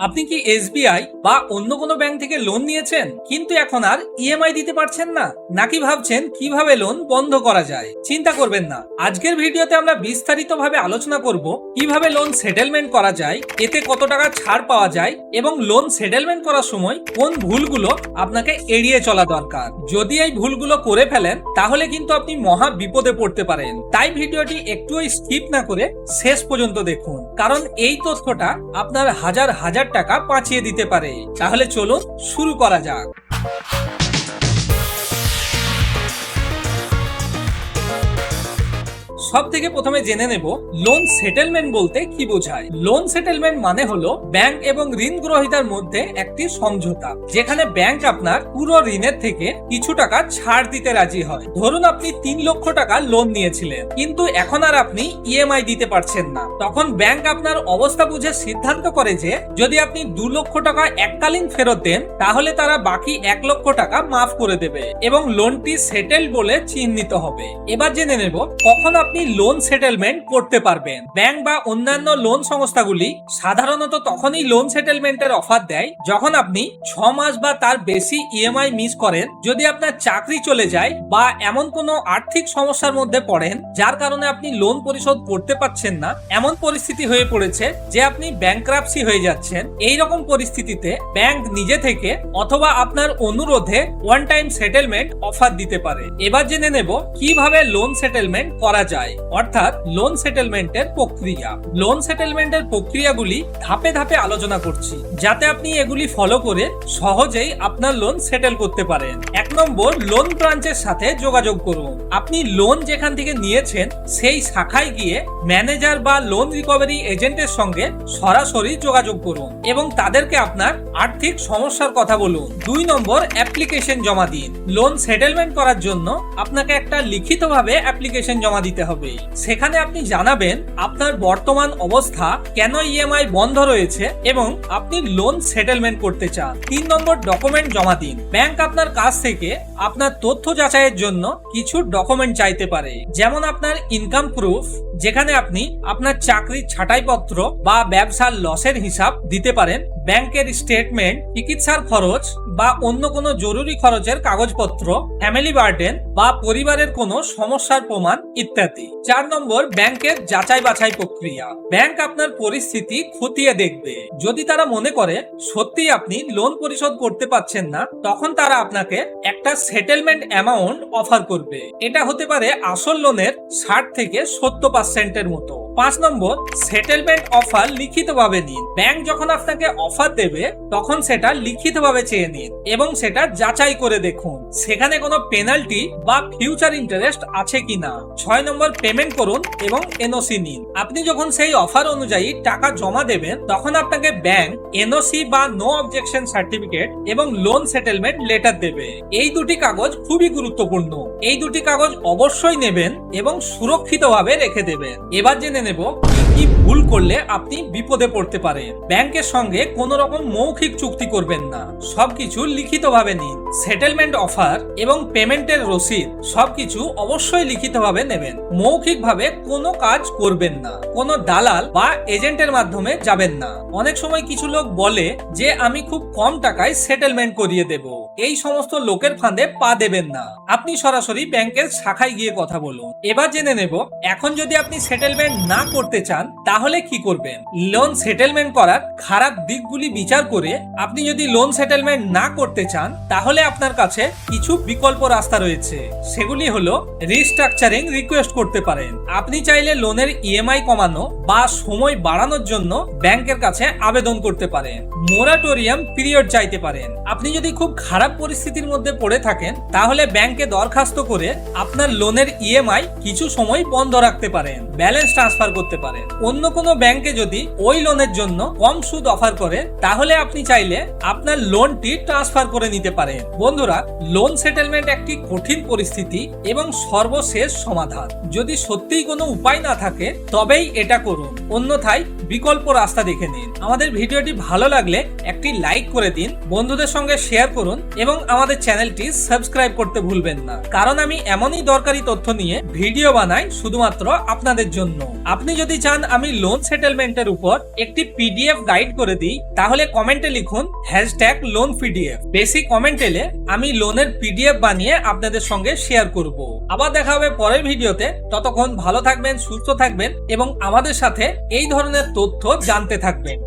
আপনি কি এসবিআই বা অন্য কোনো ব্যাংক থেকে লোন নিয়েছেন? কিন্তু এখন আর ইএমআই দিতে পারছেন না। নাকি ভাবছেন কীভাবে লোন বন্ধ করা যায়? চিন্তা করবেন না। আজকের ভিডিওতে আমরা বিস্তারিতভাবে আলোচনা করব কীভাবে লোন সেটেলমেন্ট করা যায়, এতে কত টাকা ছাড় পাওয়া যায় এবং লোন সেটেলমেন্ট করার সময় কোন ভুলগুলো আপনাকে এড়িয়ে চলা দরকার। যদি এই ভুলগুলো করে ফেলেন, তাহলে কিন্তু আপনি মহা বিপদে পড়তে পারেন। তাই ভিডিওটি একটুও স্কিপ না করে শেষ পর্যন্ত দেখুন। কারণ এই তথ্যটা আপনার হাজার হাজার টাকা পাঠিয়ে দিতে পারে। তাহলে চলুন শুরু করা যাক। সব থেকে প্রথমে জেনে নেব লোন সেটেলমেন্ট বলতে কি বোঝায়। লোন সেটেলমেন্ট মানে হলো ব্যাংক এবং ঋণ গ্রহীতার মধ্যে একটি সমঝোতা, যেখানে ব্যাংক আপনার পুরো ঋণের থেকে কিছু টাকা ছাড় দিতে রাজি হয়। ধরুন আপনি তিন লক্ষ টাকা লোন নিয়েছিলেন, কিন্তু এখন আর আপনি ইএমআই দিতে পারছেন না। তখন ব্যাংক আপনার অবস্থা বুঝে সিদ্ধান্ত করে যে, যদি আপনি দু লক্ষ টাকা এককালীন ফেরত দেন, তাহলে তারা বাকি এক লক্ষ টাকা মাফ করে দেবে এবং লোনটি সেটেল বলে চিহ্নিত হবে। এবার জেনে নেব কখন আপনি লোন সেটেলমেন্ট করতে পারবেন। ব্যাংক বা অন্যান্য লোন সংস্থাগুলি সাধারণত তখনই লোন সেটেলমেন্টের অফার দেয় যখন আপনি ছ মাস বা তার বেশি ইএমআই মিস করেন, যদি আপনার চাকরি চলে যায় বা এমন কোনো আর্থিক সমস্যার মধ্যে পড়েন, যার কারণে আপনি লোন পরিশোধ করতে পারছেন না, এমন পরিস্থিতি হয়ে পড়েছে যে আপনি ব্যাংক্রাপসি হয়ে যাচ্ছেন। এই রকম পরিস্থিতিতে ব্যাংক নিজে থেকে অথবা আপনার অনুরোধে ওয়ান টাইম সেটেলমেন্ট অফার দিতে পারে। এবার জেনে নেব কীভাবে লোন সেটেলমেন্ট করা যায়। অর্থাৎ লোন সেটেলমেন্টের প্রক্রিয়া। লোন সেটেলমেন্টের প্রক্রিয়াগুলি ধাপে ধাপে আলোচনা করছি, যাতে আপনি এগুলি ফলো করে সহজেই আপনার লোন সেটেল করতে পারেন। এক নম্বর লোন ব্রাঞ্চের সাথে যোগাযোগ করুন। আপনি লোন যেখান থেকে নিয়েছেন, সেই শাখায় গিয়ে ম্যানেজার বা লোন রিকভারি এজেন্টের সঙ্গে সরাসরি যোগাযোগ করুন এবং তাদেরকে আপনার আর্থিক সমস্যার কথা বলুন। দুই নম্বর অ্যাপ্লিকেশন জমা দিন। লোন সেটেলমেন্ট করার জন্য আপনাকে একটা লিখিতভাবে অ্যাপ্লিকেশন জমা দিতে হবে। সেখানে আপনি জানাবেন আপনার বর্তমান অবস্থা, কেন ইএমআই বন্ধ রয়েছে এবং আপনি লোন সেটেলমেন্ট করতে চান। তিন নম্বর ডকুমেন্ট জমা দিন। ব্যাংক আপনার কাছ থেকে আপনার তথ্য যাচাইয়ের জন্য কিছু ডকুমেন্ট চাইতে পারে। যেমন আপনার ইনকাম প্রুফ যেখানে আপনি আপনার চাকরির ছাঁটাইপত্র বা ব্যবসার লসের হিসাব দিতে পারেন, ব্যাংকের স্টেটমেন্ট চিকিৎসার খরচ বা অন্য কোনো জরুরি খরচের কাগজপত্র ফ্যামিলি বার্ডেন বা পরিবারের কোনো সমস্যার প্রমাণ ইত্যাদি। চার নম্বর, ব্যাংকের যাচাই বাছাই প্রক্রিয়া। ব্যাংক আপনার পরিস্থিতি খতিয়ে দেখবে। যদি তারা মনে করে সত্যি আপনি লোন পরিশোধ করতে পারছেন না, তখন তারা আপনাকে একটা সেটেলমেন্ট অ্যামাউন্ট অফার করবে। এটা হতে পারে আসল লোনের ষাট থেকে সত্তর পার্সেন্টের মতো। পাঁচ নম্বর সেটেলমেন্ট অফার লিখিতভাবে নিন। ব্যাংক যখন আপনাকে অফার দেবে, তখন সেটা লিখিতভাবে চেয়ে নিন এবং সেটা যাচাই করে দেখুন। সেখানে কোনো পেনাল্টি বা ফিউচার ইন্টারেস্ট আছে কিনা। ছয় নম্বর পেমেন্ট করুন এবং এনওসি নিন। আপনি যখন সেই অফার অনুযায়ী টাকা জমা দেবেন, তখন আপনাকে ব্যাংক এনওসি বা নো অবজেকশন সার্টিফিকেট এবং লোন সেটেলমেন্ট লেটার দেবে। এই দুটি কাগজ খুবই গুরুত্বপূর্ণ। এই দুটি কাগজ অবশ্যই নেবেন এবং সুরক্ষিতভাবে রেখে দেবেন। এবার জেনে নেব। কি কি ভুল করলে আপনি বিপদে পড়তে পারেন ব্যাংকের সঙ্গে কোনো রকম মৌখিক চুক্তি করবেন না। সবকিছু লিখিতভাবে নিন। সেটেলমেন্ট অফার এবং পেমেন্টের রসিদ সবকিছু অবশ্যই লিখিতভাবে নেবেন। মৌখিকভাবে কোনো কাজ করবেন না। কোনো দালাল বা এজেন্টের মাধ্যমে যাবেন না। অনেক সময় কিছু লোক বলে যে, আমি খুব কম টাকায় সেটেলমেন্ট করিয়ে দেব। এই সমস্ত লোকের ফাঁদে পা দেবেন না। আপনি সরাসরি ব্যাংকের শাখায় গিয়ে কথা বলুন। এবার জেনে নেব, এখন যদি আপনি সেটেলমেন্ট না করতে চান, তাহলে কি করবেন? লোন সেটেলমেন্ট করার খারাপ দিকগুলি বিচার করে আপনি যদি লোন সেটেলমেন্ট না করতে চান, তাহলে আপনার কাছে কিছু বিকল্প রাস্তা রয়েছে। সেগুলি হলো রিস্ট্রাকচারিং রিকোয়েস্ট করতে পারেন। আপনি চাইলে লোনের ইএমআই কমানো বা সময় বাড়ানোর জন্য ব্যাংকের কাছে আবেদন করতে পারেন। মোরাটোরিয়াম পিরিয়ড চাইতে পারেন। আপনি যদি খুব খারাপ পরিস্থিতির মধ্যে পড়ে থাকেন, তাহলে ব্যাংকে দরখাস্ত করে আপনার লোনের ইএমআই কিছু সময় বন্ধ রাখতে পারেন। ব্যালেন্স ট্রান্সফার করতে পারেন। অন্য কোনো ব্যাংকে যদি ওই লোনের জন্য কম সুদ অফার করে তাহলে আপনি চাইলে আপনার লোনটি ট্রান্সফার করে নিতে পারেন। বন্ধুরা লোন সেটেলমেন্ট একটি কঠিন পরিস্থিতি এবং সর্বশেষ সমাধান। যদি সত্যিই কোনো উপায় না থাকে, তবেই এটা করুন। অন্যথায় বিকল্প রাস্তা দেখে নিন। আমাদের ভিডিওটি ভালো লাগলে একটি লাইক করে দিন, বন্ধুদের সঙ্গে শেয়ার করুন এবং আমাদের চ্যানেলটি সাবস্ক্রাইব করতে ভুলবেন না। কারণ আমি এমনই দরকারি তথ্য নিয়ে ভিডিও বানাই শুধুমাত্র আপনাদের জন্য। আপনি যদি চান আমি লোন সেটেলমেন্টের উপর একটি পিডিএফ গাইড করে দিই, তাহলে কমেন্টে লিখুন হ্যাশট্যাগ লোন পিডিএফ বেশি কমেন্ট এলে আমি লোনের পিডিএফ বানিয়ে আপনাদের সঙ্গে শেয়ার করব। আবার দেখা হবে পরের ভিডিওতে। ততক্ষণ ভালো থাকবেন, সুস্থ থাকবেন এবং আমাদের সাথে এই ধরনের তথ্য জানতে থাকবেন।